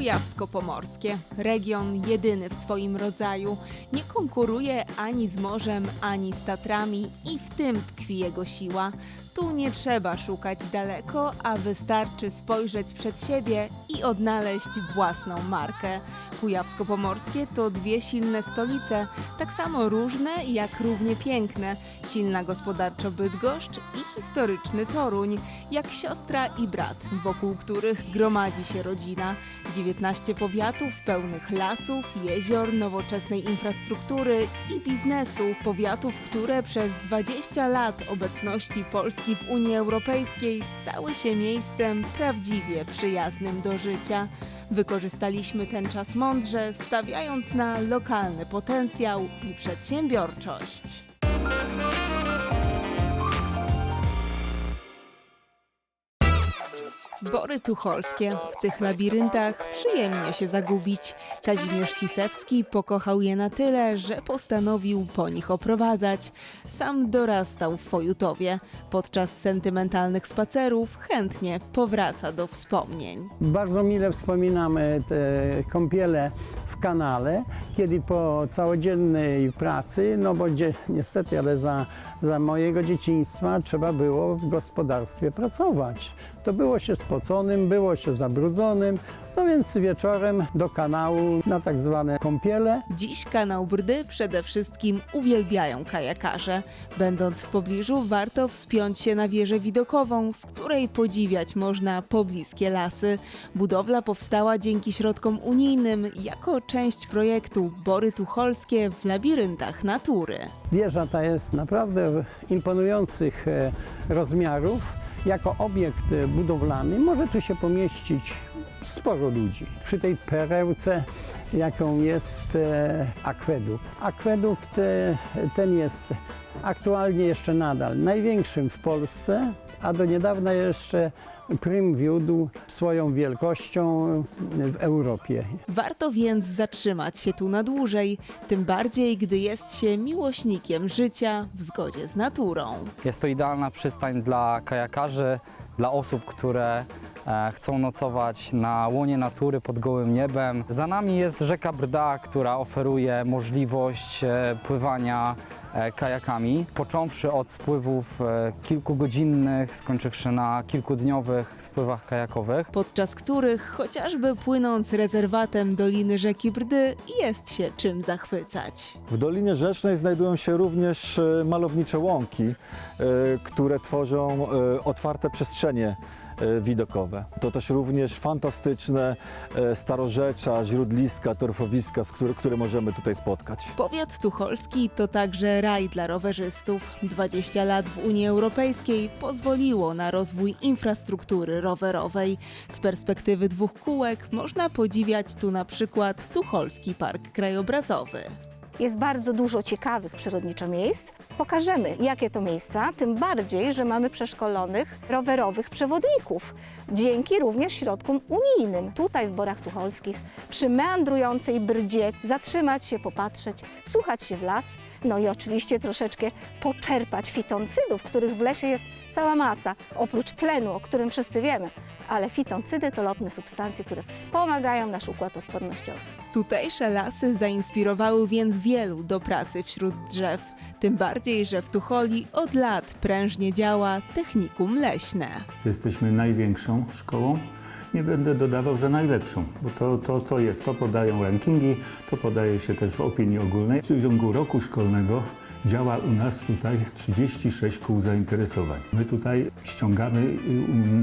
Kujawsko-Pomorskie. Region jedyny w swoim rodzaju. Nie konkuruje ani z morzem, ani z Tatrami i w tym tkwi jego siła. Tu nie trzeba szukać daleko, a wystarczy spojrzeć przed siebie i odnaleźć własną markę. Kujawsko-Pomorskie to dwie silne stolice, tak samo różne jak równie piękne. Silna gospodarczo Bydgoszcz i historyczny Toruń, jak siostra i brat, wokół których gromadzi się rodzina. 19 powiatów pełnych lasów, jezior, nowoczesnej infrastruktury i biznesu. Powiatów, które przez 20 lat obecności Polski w Unii Europejskiej stały się miejscem prawdziwie przyjaznym do życia. Wykorzystaliśmy ten czas mądrze, stawiając na lokalny potencjał i przedsiębiorczość. Bory tucholskie. W tych labiryntach przyjemnie się zagubić. Kazimierz Cisewski pokochał je na tyle, że postanowił po nich oprowadzać. Sam dorastał w Fojutowie. Podczas sentymentalnych spacerów chętnie powraca do wspomnień. Bardzo mile wspominamy te kąpiele w kanale, kiedy po całodziennej pracy, no bo dzie, niestety, ale za, za mojego dzieciństwa trzeba było w gospodarstwie pracować. To było się spoconym, było się zabrudzonym, no więc wieczorem do kanału na tak zwane kąpiele. Dziś kanał Brdy przede wszystkim uwielbiają kajakarze. Będąc w pobliżu, warto wspiąć się na wieżę widokową, z której podziwiać można pobliskie lasy. Budowla powstała dzięki środkom unijnym jako część projektu Bory Tucholskie w labiryntach natury. Wieża ta jest naprawdę imponujących e, rozmiarów. Jako obiekt e, budowlany może tu się pomieścić sporo ludzi. Przy tej perełce, jaką jest e, akwedukt. Akwedukt e, ten jest aktualnie jeszcze nadal największym w Polsce, a do niedawna jeszcze prym wiódł swoją wielkością w Europie. Warto więc zatrzymać się tu na dłużej, tym bardziej gdy jest się miłośnikiem życia w zgodzie z naturą. Jest to idealna przystań dla kajakarzy, dla osób, które e, chcą nocować na łonie natury pod gołym niebem. Za nami jest rzeka Brda, która oferuje możliwość e, pływania kajakami, począwszy od spływów e, kilkugodzinnych, skończywszy na kilkudniowych spływach kajakowych. podczas których chociażby płynąc rezerwatem Doliny Rzeki Brdy jest się czym zachwycać. W Dolinie Rzecznej znajdują się również e, malownicze łąki, e, które tworzą e, otwarte przestrzenie e, widokowe. To też również fantastyczne e, starorzecza, źródliska, torfowiska, z które, które możemy tutaj spotkać. Powiat tucholski to także raj dla rowerzystów. 20 lat w Unii Europejskiej pozwoliło na rozwój infrastruktury rowerowej. Z perspektywy dwóch kółek można podziwiać tu na przykład Tucholski Park Krajobrazowy. Jest bardzo dużo ciekawych przyrodniczo miejsc. Pokażemy, jakie to miejsca, tym bardziej, że mamy przeszkolonych rowerowych przewodników, dzięki również środkom unijnym. Tutaj w Borach Tucholskich, przy meandrującej brdzie, zatrzymać się, popatrzeć, słuchać się w las, no i oczywiście troszeczkę poczerpać fitoncydów, których w lesie jest cała masa, oprócz tlenu, o którym wszyscy wiemy. Ale fitoncydy to lotne substancje, które wspomagają nasz układ odpornościowy. Tutejsze lasy zainspirowały więc wielu do pracy wśród drzew. Tym bardziej, że w Tucholi od lat prężnie działa technikum leśne. Jesteśmy największą szkołą. Nie będę dodawał, że najlepszą, bo to, to, to jest, to podają rankingi, to podaje się też w opinii ogólnej. W ciągu roku szkolnego działa u nas tutaj 36 kół zainteresowań. My tutaj ściągamy y,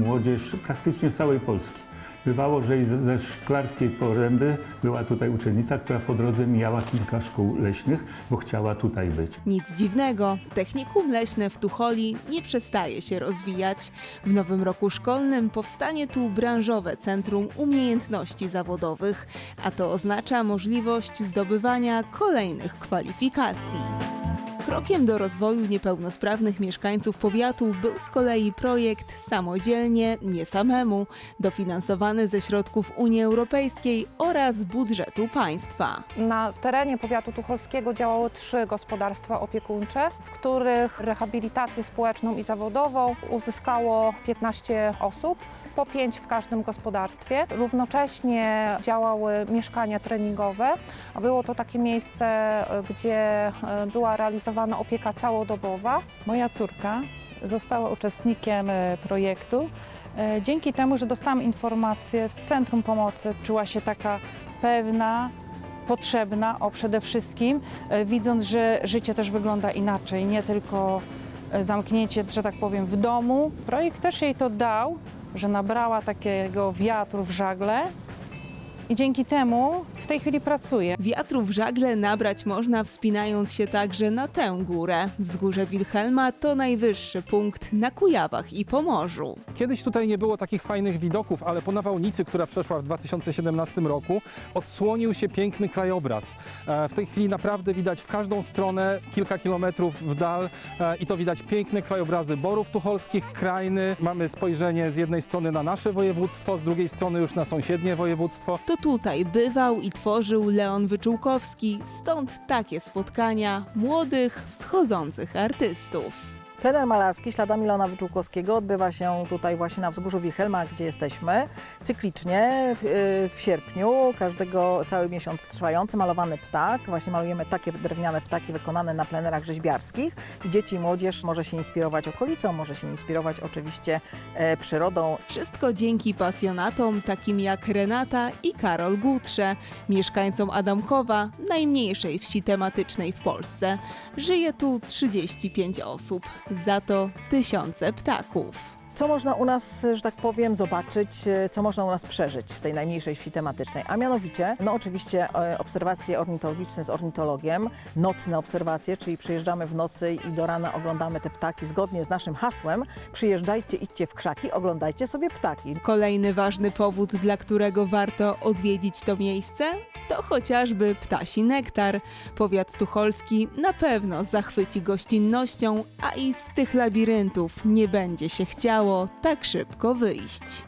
młodzież praktycznie z całej Polski. Bywało, że i ze- Szklarskiej Poręby była tutaj uczennica, która po drodze mijała kilka szkół leśnych, bo chciała tutaj być. Nic dziwnego, technikum leśne w Tucholi nie przestaje się rozwijać. W nowym roku szkolnym powstanie tu branżowe Centrum Umiejętności Zawodowych, a to oznacza możliwość zdobywania kolejnych kwalifikacji. Krokiem do rozwoju niepełnosprawnych mieszkańców powiatu był z kolei projekt Samodzielnie, nie samemu, dofinansowany ze środków Unii Europejskiej oraz budżetu państwa. Na terenie powiatu tucholskiego działały trzy gospodarstwa opiekuńcze, z których rehabilitację społeczną i zawodową uzyskało 15 osób, po 5 w każdym gospodarstwie. Równocześnie działały mieszkania treningowe, było to takie miejsce, gdzie e, była realizowana opieka całodobowa. Moja córka została uczestnikiem e, projektu. E, Dzięki temu, że dostałam informację z Centrum Pomocy, czuła się taka pewna, potrzebna, o przede wszystkim, e, widząc, że życie też wygląda inaczej, nie tylko zamknięcie, że tak powiem, w domu. Projekt też jej to dał, że nabrała takiego wiatru w żagle i dzięki temu tej chwili pracuje. Wiatru w żagle nabrać można wspinając się także na tę górę. Wzgórze Wilhelma to najwyższy punkt na Kujawach i Pomorzu. Kiedyś tutaj nie było takich fajnych widoków, ale po nawałnicy, która przeszła w 2017 roku, odsłonił się piękny krajobraz. E, W tej chwili naprawdę widać w każdą stronę kilka kilometrów w dal e, i to widać piękne krajobrazy Borów Tucholskich, Krajny. Mamy spojrzenie z jednej strony na nasze województwo, z drugiej strony już na sąsiednie województwo. To tutaj bywał i tworzył Leon Wyczółkowski, stąd takie spotkania młodych, wschodzących artystów. Plener malarski śladami Leona Wyczółkowskiego odbywa się tutaj właśnie na wzgórzu Wilhelma, gdzie jesteśmy, cyklicznie w, y, w sierpniu, każdego cały miesiąc trwający, malowany ptak. Właśnie malujemy takie drewniane ptaki wykonane na plenerach rzeźbiarskich. Dzieci i młodzież może się inspirować okolicą, może się inspirować oczywiście e, przyrodą. Wszystko dzięki pasjonatom takim jak Renata i Karol Gutrze, mieszkańcom Adamkowa, najmniejszej wsi tematycznej w Polsce. Żyje tu 35 osób, za to tysiące ptaków. Co można u nas, że tak powiem, zobaczyć, e, co można u nas przeżyć w tej najmniejszej wsi tematycznej? A mianowicie, no oczywiście e, obserwacje ornitologiczne z ornitologiem, nocne obserwacje, czyli przyjeżdżamy w nocy i do rana oglądamy te ptaki zgodnie z naszym hasłem. Przyjeżdżajcie, idźcie w krzaki, oglądajcie sobie ptaki. Kolejny ważny powód, dla którego warto odwiedzić to miejsce, to chociażby ptasi nektar. Powiat tucholski na pewno zachwyci gościnnością, a i z tych labiryntów nie będzie się chciało tak szybko wyjść.